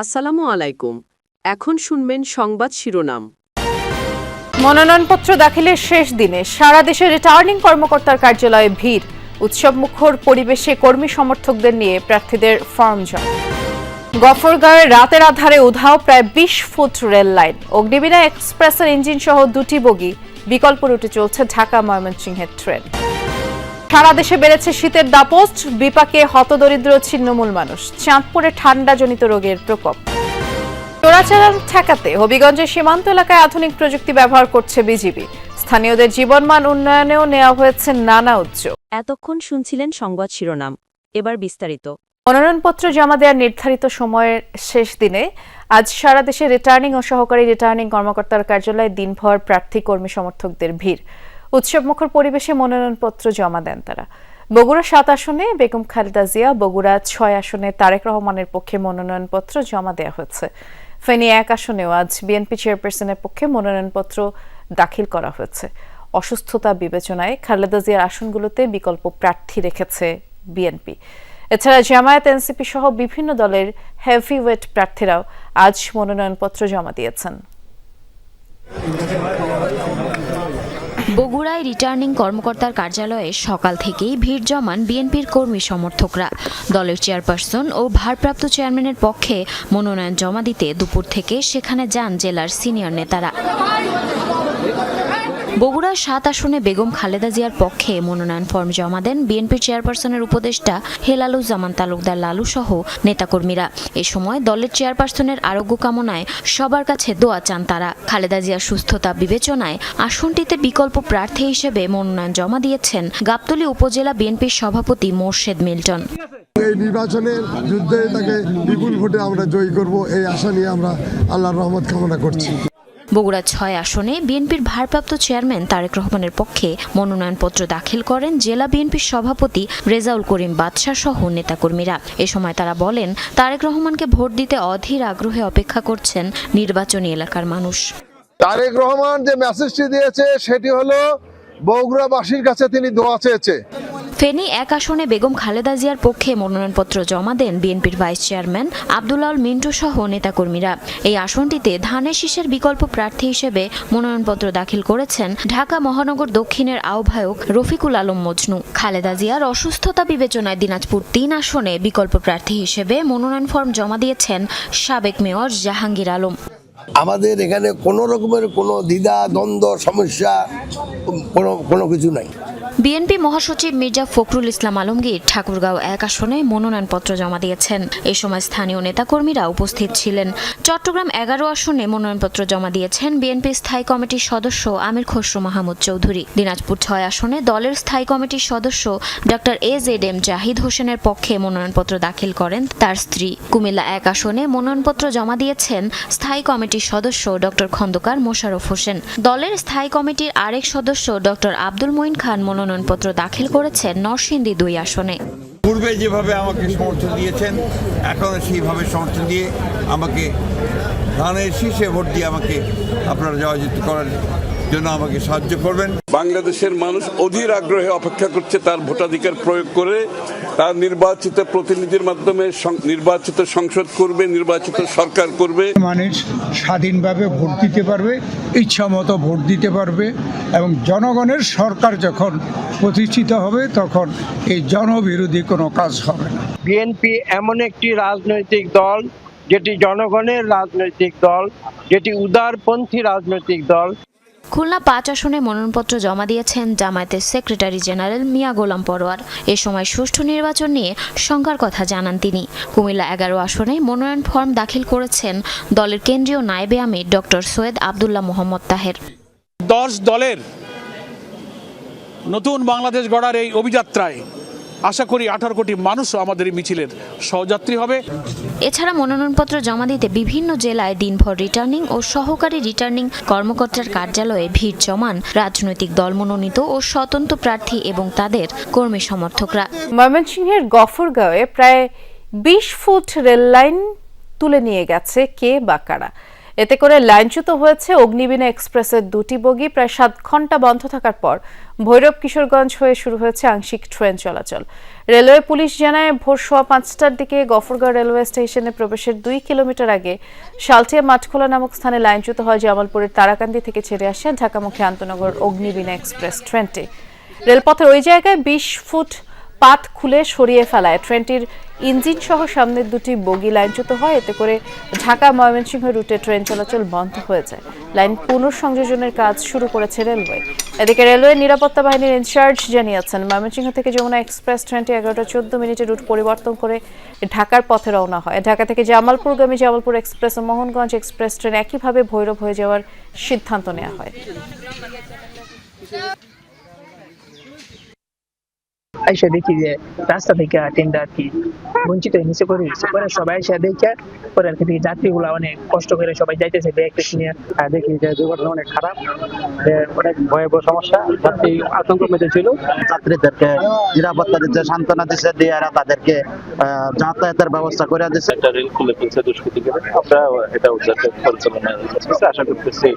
আসসালামু আলাইকুম। এখন শুনবেন সংবাদ শিরোনাম। মনোনয়নপত্র দাখিলের শেষ দিনে সারা দেশে রিটার্নিং কর্মকর্তার কার্যালয়ে ভিড়। উৎসব মুখর পরিবেশে কর্মী সমর্থকদের নিয়ে প্রার্থীদের ফর্ম জমা গফরগাঁওয়ে রাতের আধারে উধাও প্রায় বিশ ফুট রেল লাইন। অগ্নিবীণা এক্সপ্রেসের ইঞ্জিন সহ দুটি বগি। বিকল্প রুটে চলছে ঢাকা ময়মনসিংহের ট্রেন। সারা দেশে বেড়েছে শীতের দাপট বিপাকে হতদরিদ্র ছিন্নমূল মানুষ। চাঁদপুরে ঠান্ডা জনিত রোগের প্রকোপ। চোরাচালান ঠেকাতে হবিগঞ্জের সীমান্ত এলাকায় আধুনিক প্রযুক্তি ব্যবহার করছে বিজিবি। স্থানীয়দের জীবনমান উন্নয়নেও নেওয়া হয়েছে নানা উদ্যোগ। এতক্ষণ শুনছিলেন সংবাদ শিরোনাম। এবার বিস্তারিত। মনোনয়নপত্র জমা দেওয়ার নির্ধারিত সময়ের শেষ দিনে আজ সারা দেশে রিটার্নিং ও সহকারী রিটার্নিং কর্মকর্তার কার্যালয়ে দিনভর প্রার্থী কর্মী সমর্থকদের ভিড়। উৎসবমুখর পরিবেশে মনোনয়নপত্র জমা দেন তারা। বগুড়া সাত আসনে বেগম খালেদা জিয়া, বগুড়া ছয় আসনে তারেক রহমানের পক্ষে মনোনয়নপত্র জমা দেওয়া হয়েছে। ফেনী এক আসনেও আজ বিএনপি চেয়ারপারসনের পক্ষে মনোনয়নপত্র দাখিল করা হয়েছে। অসুস্থতা বিবেচনায় খালেদা জিয়ার আসনগুলোতে বিকল্প প্রার্থী রেখেছে বিএনপি। এছাড়া জামায়াত, এনসিপি সহ বিভিন্ন দলের হেভিওয়েট প্রার্থীরাও আজ মনোনয়নপত্র জমা দিয়েছেন। বগুড়ায় রিটার্নিং কর্মকর্তার কার্যালয়ে সকাল থেকেই ভিড় জমান বিএনপির কর্মী সমর্থকরা। দলের চেয়ারপারসন ও ভারপ্রাপ্ত চেয়ারম্যানের পক্ষে মনোনয়ন জমা দিতে দুপুর থেকে সেখানে যান জেলার সিনিয়র নেতারা। বগুড়া সাত আসনে বেগম খালেদা জিয়ার পক্ষে মনোনয়ন ফর্ম জমা দেন বিএনপির চেয়ারপারসনের উপদেষ্টা হেলালুজ্জামান তালুকদার লালু সহ নেতাকর্মীরা। এ সময় দলের চেয়ারপারসনের আরোগ্য কামনায় সবার কাছে দোয়া চান তারা। খালেদা জিয়ার সুস্থতা বিবেচনায় আসনটিতে বিকল্প প্রার্থী হিসেবে মনোনয়ন জমা দিয়েছেন গাবতলী উপজেলা বিএনপির সভাপতি মোর্শেদ মিল্টন। এই নির্বাচনের যুদ্ধে তাকে বিপুল ভোটে আমরা জয়ী করব, এই আশা নিয়ে আমরা আল্লাহর রহমত কামনা করছি। বগুড়া ছয় আসনে বিএনপির ভারপ্রাপ্ত চেয়ারম্যান তারেক রহমানের পক্ষে মনোনয়নপত্র দাখিল করেন জেলা বিএনপির সভাপতি রেজাউল করিম বাদশাহ সহ নেতাকর্মীরা। এ সময় তারা বলেন, তারেক রহমানকে ভোট দিতে অধীর আগ্রহে অপেক্ষা করছেন নির্বাচনী এলাকার মানুষ। তারেক রহমান যে মেসেজটি দিয়েছে, সেটি হলো বগুড়াবাসীর কাছে তিনি দোয়া চেয়েছে। ফেনী এক আসনে বেগম খালেদা জিয়ার পক্ষে মনোনয়নপত্র জমা দেন বিএনপির ভাইস চেয়ারম্যান আব্দুল্লাল মিন্টু সহ নেতাকর্মীরা। এই আসনটিতে ধানের শীষের বিকল্প প্রার্থী হিসেবে মনোনয়নপত্র দাখিল করেছেন ঢাকা মহানগর দক্ষিণের আহ্বায়ক রফিকুল আলম মজনু। খালেদা জিয়ার অসুস্থতা বিবেচনায় দিনাজপুর তিন আসনে বিকল্প প্রার্থী হিসেবে মনোনয়ন ফর্ম জমা দিয়েছেন সাবেক মেয়র জাহাঙ্গীর আলম। আমাদের এখানে কোনো রকমের কোনো দ্বিধা, দ্বন্দ্ব, সমস্যা, কোনো কোনো কিছু নাই। বিএনপি মহাসচিব মির্জা ফখরুল ইসলাম আলমগীর ঠাকুরগাঁও এক আসনে মনোনয়নপত্র জমা দিয়েছেন। এ সময় স্থানীয় নেতাকর্মীরা উপস্থিত ছিলেন। চট্টগ্রাম এগারো আসনে মনোনয়নপত্র জমা দিয়েছেন বিএনপি স্থায়ী কমিটির সদস্য আমির খসরু মাহমুদ চৌধুরী। দিনাজপুর ছয় আসনে দলের স্থায়ী কমিটির সদস্য doctor A Z M Zahid হোসেনের পক্ষে মনোনয়নপত্র দাখিল করেন তার স্ত্রী। কুমিল্লা এক আসনে মনোনয়নপত্র জমা দিয়েছেন স্থায়ী কমিটির সদস্য ডক্টর খন্দকার মোশারফ হোসেন। দলের স্থায়ী কমিটির আরেক সদস্য ডক্টর আব্দুল মঈন খান মনোনয়নপত্র দাখিল করেছেন নরসিংদী দুই আসনে। পূর্বে যেভাবে আমাকে সমর্থন দিয়েছেন, এখন সেইভাবে সমর্থন দিয়ে আমাকে ধানের শীর্ষে ভোট দিয়ে আমাকে আপনারা জয়যুক্ত করার জন্য আমাকে সাহায্য করবেন। বাংলাদেশের মানুষ অধীর আগ্রহে অপেক্ষা করছে তার ভোটাধিকার প্রয়োগ করে তার নির্বাচিত প্রতিনিধির মাধ্যমে সং- নির্বাচিত সংসদ করবে নির্বাচিত সরকার করবে। মানুষ স্বাধীনভাবে ভোট দিতে পারবে ইচ্ছা মতো ভোট দিতে পারবে এবং জনগণের সরকার যখন প্রতিষ্ঠিত হবে তখন এই জনবিরোধী কোনো কাজ হবে না। বিএনপি এমন একটি রাজনৈতিক দল যেটি জনগণের রাজনৈতিক দল যেটি উদারপন্থী রাজনৈতিক দল। খুলনা পাঁচ আসনে মনোনয়নপত্র জমা দিয়েছেন জামায়াতের সেক্রেটারি জেনারেল মিয়া গোলাম পরোয়ার। এ সময় সুষ্ঠু নির্বাচন নিয়ে শঙ্কার কথা জানান তিনি। কুমিল্লা এগারো আসনে মনোনয়ন ফর্ম দাখিল করেছেন দলের কেন্দ্রীয় নায়েবে আমি ডক্টর সৈয়দ আবদুল্লাহ মোহাম্মদ তাহের। দশ দলের নতুন বাংলাদেশ গড়ার এই অভিযাত্রায় আশা করি আঠারো কোটি মানুষও আমাদের এই মিছিলের সহযাত্রী হবে। এছাড়া মনোনয়নপত্র জমা দিতে বিভিন্ন জেলায় দিনভর রিটার্নিং ও সহকারী রিটার্নিং কর্মকর্তার কার্যালয়ে ভিড় জমান রাজনৈতিক দল মনোনীত ও স্বতন্ত্র প্রার্থী এবং তাদের কর্মী সমর্থকরা। ময়মনসিংহের গফরগাঁওয়ে প্রায় বিশ ফুট রেল লাইন তুলে নিয়ে গেছে কে বা কারা। এতে করে লাইনচ্যুত হয়েছে অগ্নিবীণা এক্সপ্রেসের দুটি বগি। প্রায় সাত ঘণ্টা বন্ধ থাকার পর ভৈরব কিশোরগঞ্জ হয়ে শুরু হয়েছে আংশিক ট্রেন চলাচল। রেলওয়ে পুলিশ জানায়, ভোর সোয়া পাঁচটার দিকে গফরগাঁও রেলওয়ে স্টেশনে প্রবেশের দুই কিলোমিটার আগে শালটিয়া মাঠখোলা নামক স্থানে লাইনচ্যুত হয় জামালপুরের তারাকান্দি থেকে ছেড়ে আসে ঢাকামুখী আন্তনগর অগ্নিবীণা এক্সপ্রেস ট্রেনটি। রেলপথের ওই জায়গায় বিশ ফুট পাত খুলে সরিয়ে ফেলায়। ট্রেনটির ইঞ্জিন সহ সামনের দুটি বগি লাইনচ্যুত হয়। এতে করে ঢাকা ময়মনসিংহ রুটে ট্রেন চলাচল বন্ধ হয়ে যায়। লাইন পুনঃসংযোজনের কাজ শুরু করেছে রেলওয়ে। এদিকে রেলওয়ে নিরাপত্তা বাহিনীর ইনচার্জ জানিয়েছেন, ময়মনসিংহ থেকে যমুনা এক্সপ্রেস ট্রেনটি এগারোটা চোদ্দ মিনিটে রুট পরিবর্তন করে ঢাকার পথে রওনা হয়। ঢাকা থেকে জামালপুরগামী জামালপুর এক্সপ্রেস ও মোহনগঞ্জ এক্সপ্রেস ট্রেন একইভাবে ভৈরব হয়ে যাওয়ার সিদ্ধান্ত নেওয়া হয়। এসে দেখি যে রাস্তা থেকে ট্রেনটা আর কি? বঞ্চিত হয়ে নিচে পড়ে গেছে। পরে সবাই এসে দেখে পরে আর কি দেখি যাত্রীগুলো অনেক কষ্ট করে সবাই যাইতেছে ব্যাগ নিয়ে। আর দেখি যে দুর্ঘটনা অনেক খারাপ অনেক ভয়াবহ সমস্যা। যাত্রী আতঙ্ক মেতে ছিল। যাত্রীদেরকে নিরাপত্তা দিচ্ছে সান্ত্বনা দিচ্ছে দিয়ে তাদেরকে যাতায়াতের ব্যবস্থা করে দিচ্ছে। একটা রেল খুলে ফেলছে দুষ্কৃতিকারী। আমরা এটা উদ্ধার পরিচালনা আশা করতেছি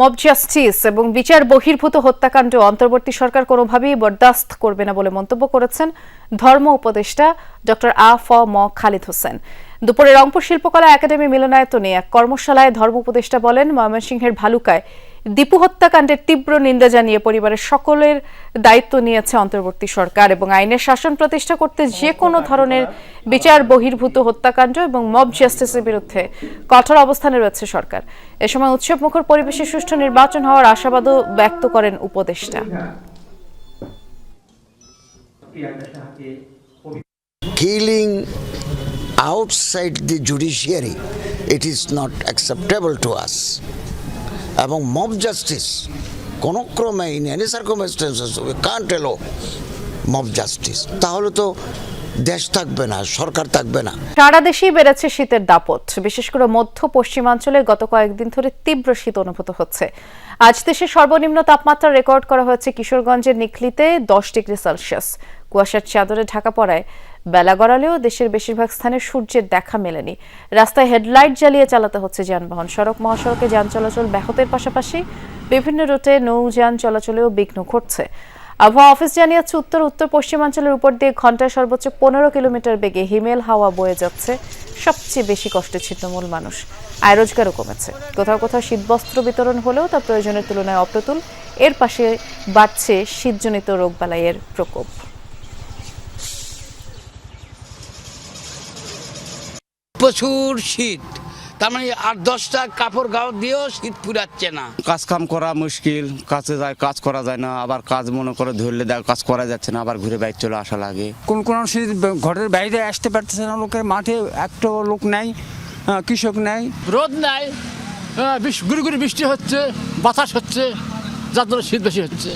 মব জাস্টিস এবং বিচার বহির্ভূত হত্যাকাণ্ড অন্তর্বর্তী সরকার কোনোভাবেই বরদাস্ত করবে না বলে মন্তব্য করেছেন ধর্ম উপদেষ্টা ডক্টর আ ফ ম খালিদ হোসেন। দুপুরে রংপুর শিল্পকলা একাডেমি মিলনায়তনে এক কর্মশালায় ধর্ম উপদেষ্টা বলেন, ময়মনসিংহের ভালুকায় দীপু হত্যাকাণ্ডের তীব্র নিন্দা জানিয়ে পরিবারের সকলের দায়িত্ব নিয়েছে অন্তর্বর্তী সরকার এবং আইনের শাসন প্রতিষ্ঠা করতে যে কোনো ধরনের বিচার বহির্ভূত হত্যাকাণ্ড এবং মব জাস্টিসের বিরুদ্ধে কঠোর অবস্থানে রয়েছে সরকার এ সময় উৎসব মুখর পরিবেশে সুষ্ঠু নির্বাচন হওয়ার আশাবাদও ব্যক্ত করেন উপদেষ্টা killing outside the judiciary, it is not acceptable to us. এবং মব জাস্টিস কোনো ক্রমে in any circumstances we can't allow mob justice তাহলে তো দেশ থাকবে না, সরকার থাকবে না। সারা দেশেই বেড়েছে শীতের দাপট। বিশেষ করে মধ্য পশ্চিমাঞ্চলে গত কয়েকদিন ধরে তীব্র শীত অনুভূত হচ্ছে। আজ দেশের সর্বনিম্ন তাপমাত্রা রেকর্ড করা হয়েছে কিশোরগঞ্জের নিখলিতে দশ ডিগ্রি সেলসিয়াস। কুয়াশার চাদরে ঢাকা পড়ায় বেলা গড়ালেও দেশের বেশিরভাগ স্থানে সূর্যের দেখা মেলেনি। রাস্তায় হেডলাইট জ্বালিয়ে চালাতে হচ্ছে যানবাহন। সড়ক মহাসড়কে যান চলাচল ব্যাহতের পাশাপাশি বিভিন্ন রুটে নৌযান চলাচলেও বিঘ্ন ঘটছে। আবহাওয়া অফিস জানিয়েছে, উত্তর উত্তর পশ্চিমাঞ্চলের উপর দিয়ে ঘন্টায় সর্বোচ্চ পনেরো কিলোমিটার বেগে হিমেল হাওয়া বয়ে যাচ্ছে। সবচেয়ে বেশি কষ্টে ছিন্নমূল মানুষ। আয় রোজগারও কমেছে। কোথাও কোথাও শীতবস্ত্র বিতরণ হলেও তা প্রয়োজনের তুলনায় অপ্রতুল। এর পাশে বাড়ছে শীতজনিত রোগবালাইয়ের প্রকোপ। প্রচুর শীত। তার মানে আট দশটা কাপড় গাও দিয়েও শীত পুরাচ্ছে না। কাজ কাম করা মুশকিল কাজে যায় কাজ করা যায় না আবার কাজ মনে করে ধরলে দেখ কাজ করা যাচ্ছে না আবার ঘুরে বাইরে চলে আসা লাগে। কোন কোন শীত ঘরের বাইরে আসতে পারতেছে না লোকের মাঠে একটা লোক নাই কৃষক নাই। রোদ নাই গুড়ি গুড়ি বৃষ্টি হচ্ছে বাতাস হচ্ছে যার জন্য শীত বেশি হচ্ছে।